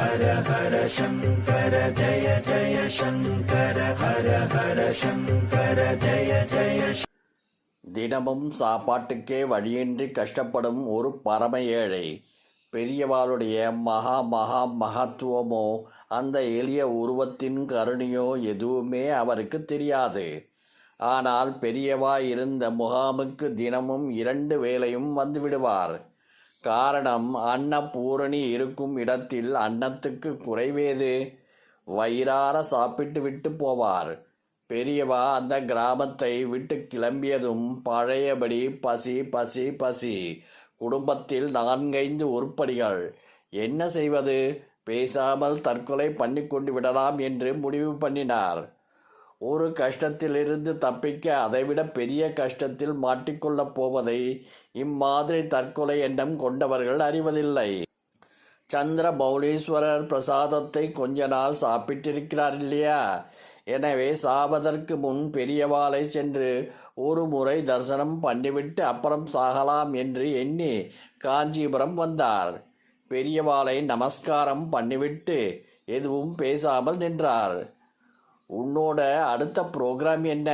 ஹர ஹர சங்கர ஜய ஜய சங்கர ஹர ஹர சங்கர ஜய ஜய தினமும் சாப்பாட்டுக்கே வழியின்றி கஷ்டப்படும் ஒரு பரம ஏழை. பெரியவாளுடைய மகா மகா மகத்துவமோ அந்த எளிய உருவத்தின் கருணையோ எதுவுமே அவருக்கு தெரியாது. ஆனால் பெரியவா இருந்த முகாமுக்கு தினமும் இரண்டு வேளையும் வந்துவிடுவார் காரணம் அன்னபூரணி இருக்கும் இடத்தில் அன்னத்துக்கு குறைவேது. வயிறார சாப்பிட்டு விட்டு போவார். பெரியவா அந்த கிராமத்தை விட்டு கிளம்பியதும் பழையபடி பசி பசி பசி. குடும்பத்தில் நான்கைந்து உருப்படிகள். என்ன செய்வது? பேசாமல் தற்கொலை பண்ணி கொண்டு விடலாம் என்று முடிவு பண்ணினார். ஒரு கஷ்டத்திலிருந்து தப்பிக்க அதைவிட பெரிய கஷ்டத்தில் மாட்டிக்கொள்ளப் போவதை இம்மாதிரி தற்கொலை எண்ணம் கொண்டவர்கள் அறிவதில்லை. சந்திர பௌலீஸ்வரர் பிரசாதத்தை கொஞ்ச நாள் சாப்பிட்டிருக்கிறார் இல்லையா? எனவே சாவதற்கு முன் பெரியவாளை சென்று ஒரு முறை தரிசனம் பண்ணிவிட்டு அப்புறம் சாகலாம் என்று எண்ணி காஞ்சிபுரம் வந்தார். பெரியவாளை நமஸ்காரம் பண்ணிவிட்டு எதுவும் பேசாமல் நின்றார். உன்னோட அடுத்த ப்ரோக்ராம் என்ன?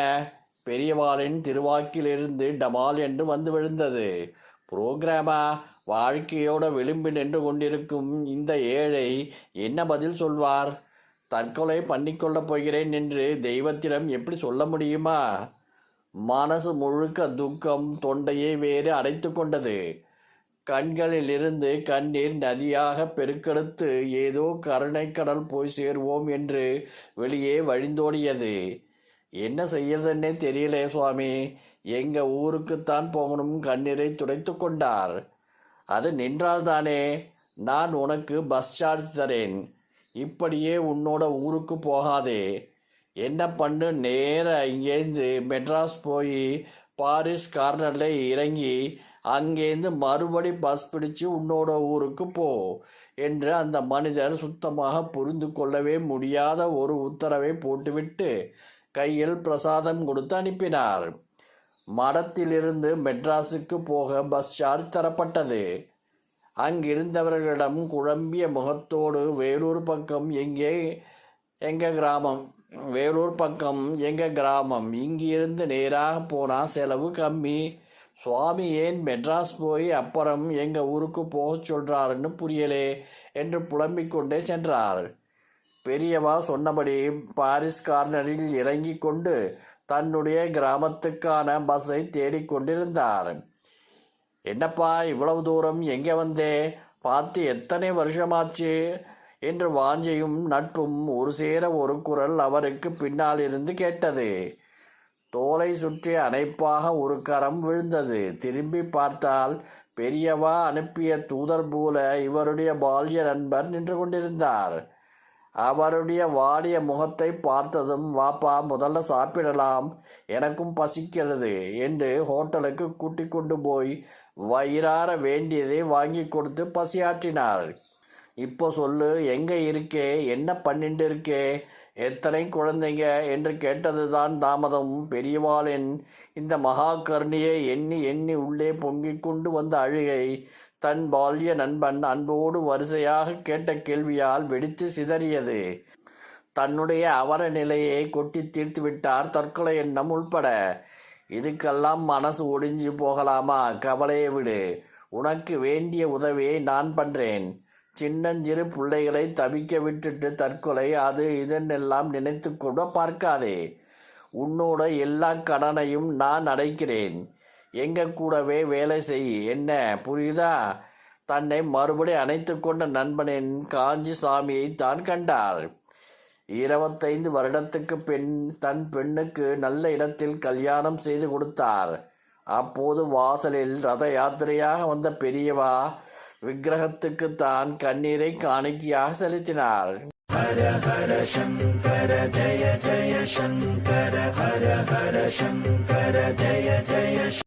பெரியவாளின் திருவாக்கிலிருந்து டமால் என்று வந்து விழுந்தது. புரோகிராமா வாழ்க்கையோட விளிம்பு நின்று கொண்டிருக்கும் இந்த ஏழை என்ன பதில் சொல்வார்? தற்கொலை பண்ணிக்கொள்ளப் போகிறேன் என்று தெய்வத்திடம் எப்படி சொல்ல முடியுமா? மனசு முழுக்க துக்கம் தொண்டையை வேறு அடைத்து கொண்டது. கண்களிலிருந்து கண்ணீர் நதியாக பெருக்கெடுத்து ஏதோ கருணைக்கடல் போய் சேருவோம் என்று வெளியே வழிந்தோடியது. என்ன செய்யறதுன்னே தெரியலே சுவாமி. எங்க ஊருக்குத்தான் போகணும் கண்ணீரை துடைத்து கொண்டார். அது நின்றால்தானே. நான் உனக்கு பஸ் சார்ஜ் தரேன். இப்படியே உன்னோட ஊருக்கு போகாதே. என்ன பண்ணு? நேர இங்கேருந்து மெட்ராஸ் போய் பாரிஸ் கார்னரில் இறங்கி அங்கேருந்து மறுபடி பஸ் பிடிச்சு உன்னோட ஊருக்கு போ என்று அந்த மனிதர் சுத்தமாக புரிந்து கொள்ளவே முடியாத ஒரு உத்தரவை போட்டுவிட்டு கையில் பிரசாதம் கொடுத்து அனுப்பினார். மடத்திலிருந்து மெட்ராஸுக்கு போக பஸ் சார்ஜ் தரப்பட்டது. அங்கிருந்தவர்களிடம் குழம்பிய முகத்தோடு வேலூர் பக்கம் எங்கே எங்க கிராமம்? வேலூர் பக்கம் எங்க கிராமம்? இங்கிருந்து நேராக போனால் செலவு கம்மி. சுவாமி ஏன் மெட்ராஸ் போய் அப்புறம் எங்கள் ஊருக்கு போக சொல்கிறாருன்னு புரியலே என்று புலம்பிக் கொண்டே சென்றார். பெரியவா சொன்னபடி பாரிஸ் கார்னரில் இறங்கி கொண்டு தன்னுடைய கிராமத்துக்கான பஸ்ஸை தேடிக்கொண்டிருந்தார் என்னப்பா இவ்வளவு தூரம் எங்கே வந்தே? பார்த்து எத்தனை வருஷமாச்சு? என்று வாஞ்சையும் நட்பும் ஒரு சேர ஒரு குரல் அவருக்கு பின்னால் இருந்து கேட்டது. தோலை சுற்றி அணைப்பாக ஒரு கரம் விழுந்தது. திரும்பி பார்த்தால் பெரியவா அனுப்பிய தூதர் போல இவருடைய பால்ய நண்பர் நின்று கொண்டிருந்தார். அவருடைய வாடிய முகத்தை பார்த்ததும் வாப்பா முதல்ல சாப்பிடலாம். எனக்கும் பசிக்கிறது என்று ஹோட்டலுக்கு கூட்டிக் கொண்டு போய் வயிறார வேண்டியதை வாங்கி கொடுத்து பசியாற்றினார். இப்போ சொல்லு எங்கே இருக்கே? என்ன பண்ணிட்டு இருக்கே? எத்தனை குழந்தைங்க என்று கேட்டதுதான் தாமதம். பெரியவாளின் இந்த மகா கருணையை எண்ணி எண்ணி உள்ளே பொங்கிக் கொண்டு வந்த அழுகை தன் பால்ய நண்பன் அன்போடு வரிசையாக கேட்ட கேள்வியால் வெடித்து சிதறியது. தன்னுடைய அவர நிலையை கொட்டி தீர்த்து விட்டார் தற்கொலை எண்ணம் உள்பட. இதுக்கெல்லாம் மனசு ஒடிஞ்சு போகலாமா? கவலையை விடு. உனக்கு வேண்டிய உதவியை நான் பண்றேன். சின்னஞ்சிறு பிள்ளைகளை தவிக்க விட்டுட்டு தற்கொலை அது இதென்னெல்லாம் நினைத்து கூட பார்க்காதே. உன்னோட எல்லா கடனையும் நான் அடைக்கிறேன். எங்க கூடவே வேலை செய். என்ன புரியுதா? தன்னை மறுபடி அணைத்து கொண்ட நண்பனின் காஞ்சி சாமியை தான் கண்டார் இருபத்தைந்து வருடத்துக்கு பெண் தன் பெண்ணுக்கு நல்ல இடத்தில் கல்யாணம் செய்து கொடுத்தார். அப்போது வாசலில் ரத யாத்திரையாக வந்த பெரியவா விக்கிரகத்துக்கு தான் கண்ணீரை காணிக்கையாக செலுத்தினார். ஹர ஹர சங்கர ஜய ஜய சங்கர ஹர ஹர சங்கர ஜய ஜய